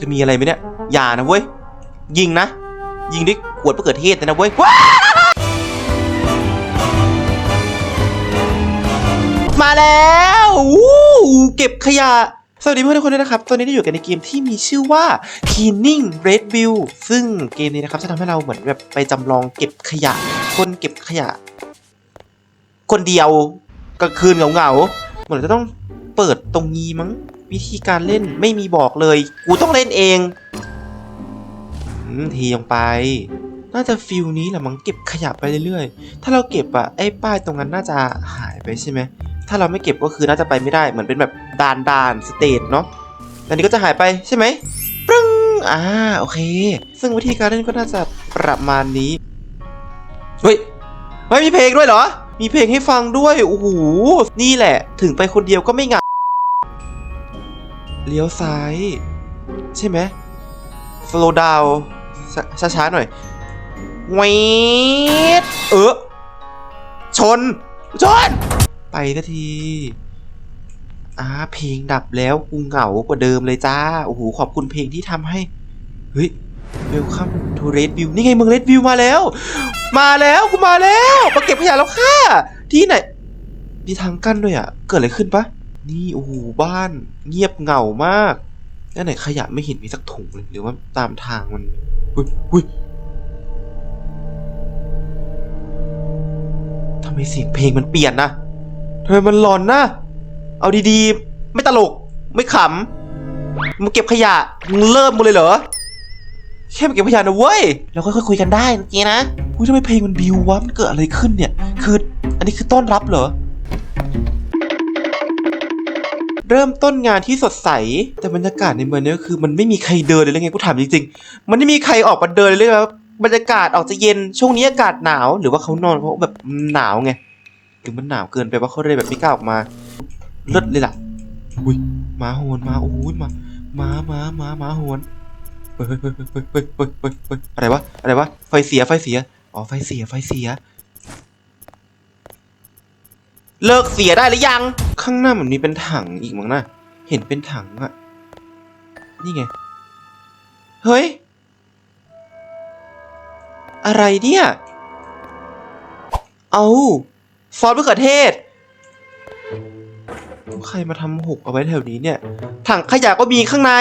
จะมีอะไรไหมเนี่ย อย่านะเว้ย ยิงนะ ยิงด้วยขวดมะเขือเทศนะเว้ยมาแล้วเก็บขยะ สวัสดีเพื่อนทุกคนด้วยนะครับ ตอนนี้ได้อยู่กันในเกมที่มีชื่อว่า Cleaning Red View ซึ่งเกมนี้นะครับจะทำให้เราเหมือนแบบไปจำลองเก็บขยะ คนเก็บขยะ คนเดียวกลางคืนเหงาๆเหมือนจะต้องเปิดตรงนี้มั้ง วิธีการเล่นไม่มีบอกเลย กูต้องเล่นเองทีลงไป น่าจะฟิลนี้แหละมั้งเก็บขยะไปเรื่อยๆ ถ้าเราเก็บอะไอ้ป้ายตรงนั้นน่าจะหายไปใช่ไหม ถ้าเราไม่เก็บก็คือน่าจะไปไม่ได้ เหมือนเป็นแบบด่านด่านสเตจเนาะอันนี้ก็จะหายไปใช่ไหมปรึ้งอ่าโอเค ซึ่งวิธีการเล่นก็น่าจะประมาณนี้ เฮ้ยเฮ้ยมีเพลงด้วยเหรอ มีเพลงให้ฟังด้วย โอ้โห นี่แหละ ถึงไปคนเดียวก็ไม่เหงา เลี้ยวซ้าย ใช่ไหม slow down ช้าช้าๆหน่อยเวดเออชน ชน ไปสักทีอ่าเพลงดับแล้วกูเหงากว่าเดิมเลยจ้า โอ้โห ขอบคุณเพลงที่ทำให้ เฮ้ย Welcome to Red View นี่ไงเมือง Red View มาแล้ว มาแล้วกูมาแล้วมาเก็บขยะแล้วค่ะ ที่ไหน มีทางกั้นด้วยอะ เกิดอะไรขึ้นปะ นี่โอ้โหบ้านเงียบเหงามากแล้วไหนขยะไม่เห็นมีสักถุงเลยหรือว่าตามทางมันอุ้ยอุ้ยทำไมเสียงเพลงมันเปลี่ยนนะทำไมมันหลอนนะ เอาดีๆ ไม่ตลก ไม่ขำมาเก็บขยะมึงเริ่มมึงเลยเหรอแค่มาเก็บขยะนะเว้ย เราค่อยๆคุยกันได้เมื่อกี้นะอุ้ยทำไมเพลงมันบิววะ มันเกิดอะไรขึ้นเนี่ย คือ อันนี้คือต้อนรับเหรอ เริ่มต้นงานที่สดใส แต่บรรยากาศในเมืองนี้คือ มันไม่มีใครเดินเลยหรือไงกูถามจริงๆ มันไม่มีใครออกมาเดินเลยแบบบรรยากาศออกจะเย็นช่วงนี้อากาศหนาว หรือว่าเขานอนเพราะแบบหนาวไงหรือมันหนาวเกินไปว่าเขาเลยแบบไม่กล้าออกมาเลิศเลยล่ะอุ้ยมาโหนมาโอ้ยมามามามามาโหนเฮ้ยเฮ้ยเฮ้ยเฮ้ยเฮ้ยเฮ้ยอะไรวะอะไรวะไฟเสียไฟเสียอ๋อไฟเสียไฟเสีย เลิกเสียได้หรือยัง ข้างหน้าเหมือนมีเป็นถังอีกมั้งนะเห็นเป็นถังอะนี่ไง เฮ้ย อะไรเนี่ย เอาซอสมะเขือเทศ ใครมาทำหกเอาไว้แถวนี้เนี่ย ถังขยะก็มีข้างใน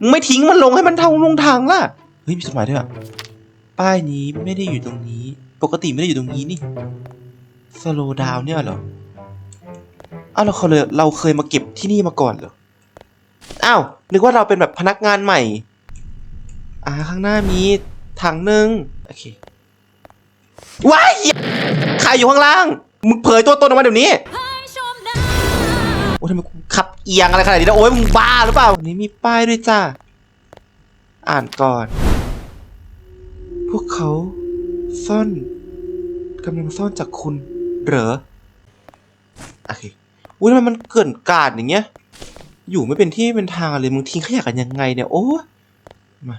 มึงไม่ทิ้งมันลงให้มันทางลงทางล่ะ เฮ้ย มีสมัยด้วยอะป้ายนี้ไม่ได้อยู่ตรงนี้ ปกติไม่ได้อยู่ตรงนี้นี่ สโลดาวเนี่ยเหรอ อ้าวเราเคยเราเคยมาเก็บที่นี่มาก่อนเหรอ อ้าวนึกว่าเราเป็นแบบพนักงานใหม่ อ่าข้างหน้ามีถังหนึ่งโอเค ว้ายใครอยู่ข้างล่าง มึงเผยตัวตนออกมาเดี๋ยวนี้ โอ้ยทำไมกูขับเอียงอะไรขนาดนี้นะโอ้ยมึงบ้าหรือเปล่าวันนี้มีป้ายด้วยจ้า อ่านก่อน พวกเขาซ่อนกำลังซ่อนจากคุณ เหรอ โอเค อุ้ยทำไมมันเกินกาดอย่างเงี้ย อยู่ไม่เป็นที่ไม่เป็นทางเลยมึงทิ้งขยะกันยังไงเนี่ยโอ้มา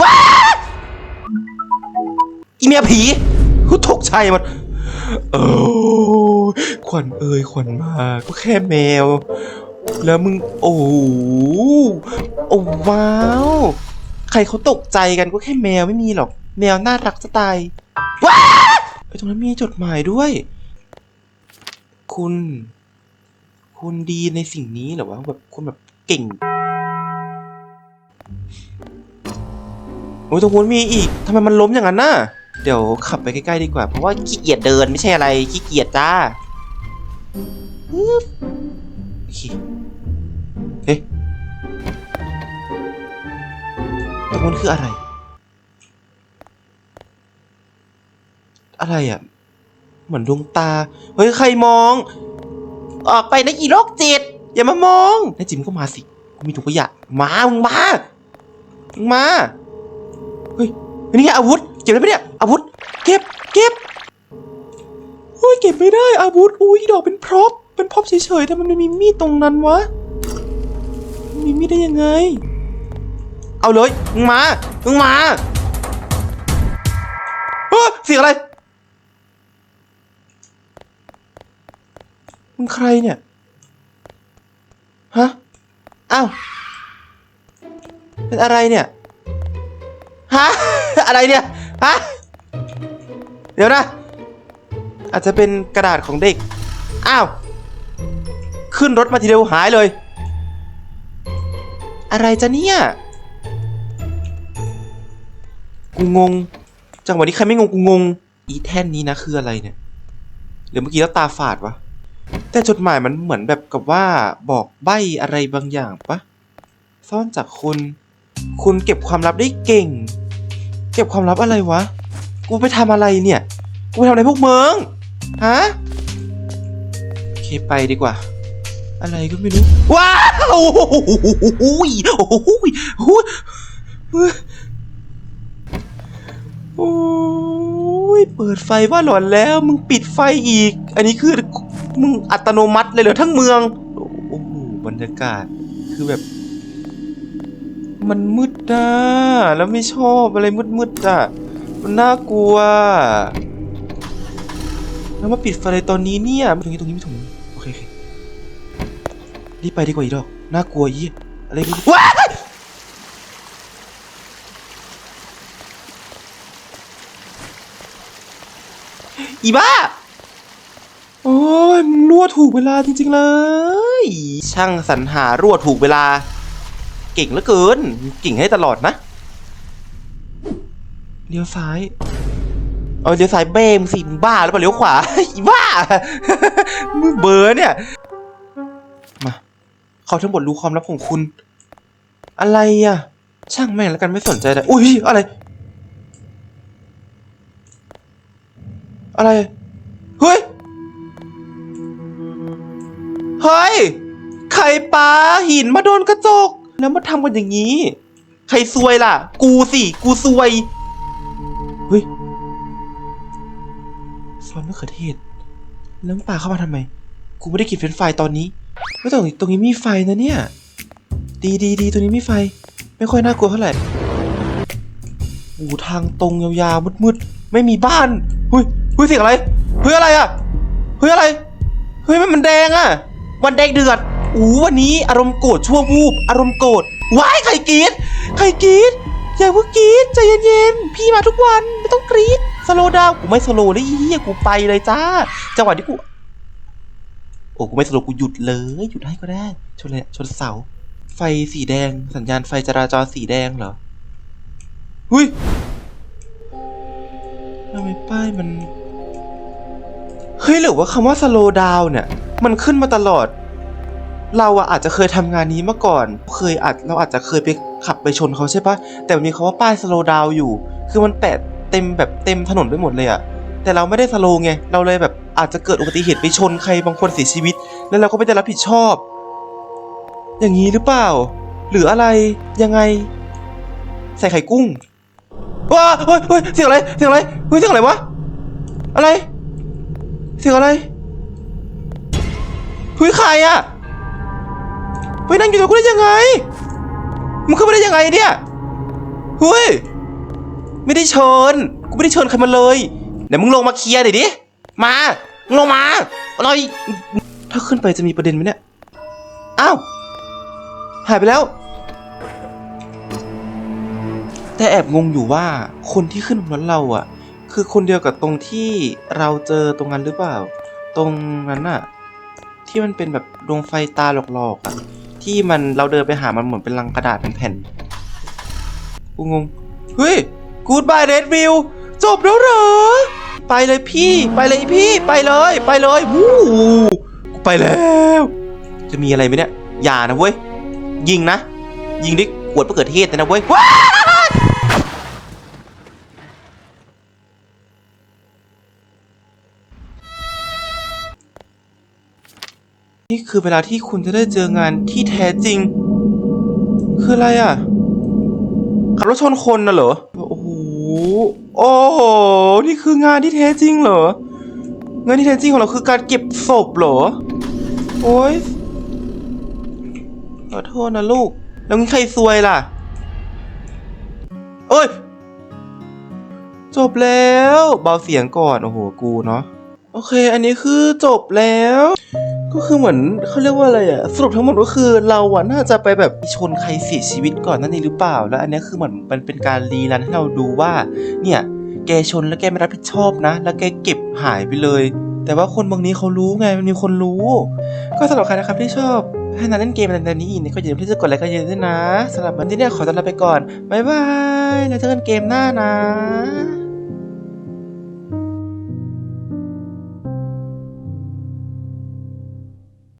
ว้าอีเมียผีกูตกใจหมันเออขวัญเอ่ยขวัญมาก็แค่แมว แล้วมึงโอ้โหโอ้ว้าวใครเขาตกใจกันก็แค่แมวไม่มีหรอก แมวน่ารักจะตายว้าไอ้ตรงนั้นมีจดหมายด้วย คุณ คุณดีในสิ่งนี้หรอวะแบบคุณแบบเก่งโอ้ยตรงนู้นมีอีกทำไมมันล้มอย่างนั้นน่ะ เดี๋ยวขับไปใกล้ๆดีกว่า เพราะว่าขี้เกียจเดินไม่ใช่อะไรขี้เกียจจ้าโอเคเฮ้ยตรงนู้นคืออะไร อะไรอะ เหมือนดวงตา เฮ้ย ใครมอง ออกไปนะอีโรคจิตอย่ามามองนายจิมก็มาสิกูมีถุงขยะมามึงมามึงมาเฮ้ยนี่ไงอาวุธเก็บได้ไหมเนี่ยอาวุธ เก็บเก็บเฮ้ยเก็บไม่ได้อาวุธอุ้ยดอกเป็นพร็อพเป็นพร็อพเฉยๆแต่มันไม่มีมีดตรงนั้นวะมีมีดได้ยังไง เอาเลยมึงมามึงมาเฮ้เสียงอะไร มึงใครเนี่ย ฮะ อ้าว เป็นอะไรเนี่ย ฮะ อะไรเนี่ย ฮะ เดี๋ยวนะ อาจจะเป็นกระดาษของเด็ก อ้าว ขึ้นรถมาทีเดียวหายเลย อะไรจะเนี่ย กูงง จังหวะนี้ใครไม่งงกูงง อีแท่นนี้นะคืออะไรเนี่ย หรือเมื่อกี้แล้วตาฝาดวะ แต่จดหมายมันเหมือนแบบกับว่าบอกใบอะไรบางอย่างปะซ่อนจากคุณ คุณเก็บความลับได้เก่ง เก็บความลับอะไรวะ กูไปทำอะไรเนี่ย กูไปทำอะไรพวกมึงฮะโอเคไปดีกว่า อะไรก็ไม่รู้ ว้าวโอ้โหโอ้ยโอ้โหโอ้ยเปิดไฟว่าหลอนแล้ว มึงปิดไฟอีก อันนี้คือ มึงอัตโนมัติเลยเหรอทั้งเมือง โอ้โหบรรยากาศ คือแบบ มันมืดนะแล้วไม่ชอบอะไรมืดๆอะ มันน่ากลัว แล้วมาปิดไฟตอนนี้เนี่ยตรงนี้ตรงนี้ไม่ถูกโอเคโอเครีบไปดีกว่าอีดอก น่ากลัวยี่อะไรนี่ว้าอีบ้า โอ้ ยมึงรั่วถูกเวลาจริงๆเลย ช่างสรรหารั่วถูกเวลา เก่งเหลือเกินเก่งให้ตลอดนะเลี้ยวซ้ายเอาเลี้ยวซ้ายเบ้มสิบ้าหรือเปล่าเลี้ยวขวาอีบ้ามึงเบอร์เนี่ยมาเขาทั้งหมดรู้ความลับของคุณ อะไรอะ ช่างแม่งแล้วกันไม่สนใจเลยอุ้ยอะไร อะไร เฮ้ย ใครปาหินมาโดนกระจก แล้วมาทำกันอย่างนี้ ใครซวยล่ะ กูสิ กูซวย เฮ้ยซอสมะเขือเทศ แล้วมันปาเข้ามาทำไม กูไม่ได้กินเฟรนฟรายตอนนี้ไม่ตรงนี้ตรงนี้มีไฟนะเนี่ย ดีดีดีตรงนี้มีไฟ ไม่ค่อยน่ากลัวเท่าไหร่โอ้ทางตรงยาวๆมืดๆไม่มีบ้านเฮ้ยเฮ้ยเสียงอะไรเฮ้ยอะไรอะเฮ้ยอะไรเฮ้ยมันมันแดงอะ วันแดงเดือดอู้วันนี้อารมณ์โกรธชั่ววูบอารมณ์โกรธว้ายใครกรีดใครกรีดอย่าเพิ่งกรีดใจเย็นๆพี่มาทุกวันไม่ต้องกรีดสโลดาวกูไม่สโลเลยเฮียกูไปเลยจ้าจังหวะที่กูโอ้กูไม่สโลกูหยุดเลยหยุดให้ก็ได้ชนเลยชนเสา ไฟสีแดง สัญญาณไฟจราจรสีแดงเหรอหุยทำไมป้ายมันเฮ้ยหรือว่าคำว่า slow down เนี่ย มันขึ้นมาตลอด เราอะอาจจะเคยทำงานนี้มาก่อน เคยอาจเราอาจจะเคยไปขับไปชนเขาใช่ปะแต่มันมีคำว่าป้าย slow down อยู่ คือมันแปะเต็มแบบเต็มถนนไปหมดเลยอะแต่เราไม่ได้ slow ไงเราเลยแบบอาจจะเกิดอุบัติเหตุไปชนใครบางคนเสียชีวิต แล้วเราก็ไม่ได้รับผิดชอบ อย่างนี้หรือเปล่า หรืออะไรยังไง ใส่ไข่กุ้งว้าเฮ้ยเฮ้ยเสียงอะไรเสียงอะไรเฮ้ยเสียงอะไรวะอะไร เสียงอะไร เฮ้ยใครอะเฮ้ยนั่งอยู่ตรงกูได้ยังไง มึงเข้ามาได้ยังไงเนี่ย เฮ้ย ไม่ได้เชิญ กูไม่ได้เชิญใครมาเลย เดี๋ยวมึงลงมาเคลียร์หน่อยดิ มา ลงมาอะไรถ้าขึ้นไปจะมีประเด็นไหมเนี่ย อ้าว หายไปแล้ว แต่แอบงงอยู่ว่าคนที่ขึ้นบนรถเราอะคือคนเดียวกับตรงที่เราเจอตรงนั้นหรือเปล่า ตรงนั้นน่ะ ที่มันเป็นแบบดวงไฟตาหลอกๆอะที่มันเราเดินไปหามันเหมือนเป็นลังกระดาษเป็นแผ่นกูงงเฮ้ย Goodbye Red View จบแล้วเหรอ ไปเลยพี่ ไปเลยพี่ ไปเลย ไปเลยวู้กูไปแล้ว จะมีอะไรไหมเนี่ย อย่านะเว้ย ยิงนะ ยิงด้วยขวดมะเขือเทศนะเว้ยว้า นี่คือเวลาที่คุณจะได้เจองานที่แท้จริง คืออะไรอะ ขับรถชนคนน่ะเหรอ โอ้โห โอ้โห นี่คืองานที่แท้จริงเหรอ งานที่แท้จริงของเราคือการเก็บศพเหรอ โอ้ยขอโทษนะลูก แล้วงี้ใครซวยล่ะ เอ้ย จบแล้ว เบาเสียงก่อน โอ้โห กูเนาะ โอเค อันนี้คือจบแล้ว ก็คือเหมือนเขาเรียกว่าอะไรอะสรุปทั้งหมดก็คือเราอะน่าจะไปแบบชนใครเสียชีวิตก่อนนั่นเองหรือเปล่า แล้วอันนี้คือเหมือนมันเป็นการรีรันให้เราดูว่า เนี่ยแกชนแล้วแกไม่รับผิดชอบนะ แล้วแกเก็บหายไปเลย แต่ว่าคนบางนี้เขารู้ไงมันมีคนรู้ ก็สำหรับใครนะครับที่ชอบให้นันเล่นเกมอะไรแบบนี้อีกก็อย่าลืมที่จะกดไลค์กันเยอะด้วยนะสำหรับวันนี้เนี่ยขอตัวลาไปก่อนบ๊ายบายแล้วเจอกันเกมหน้านะ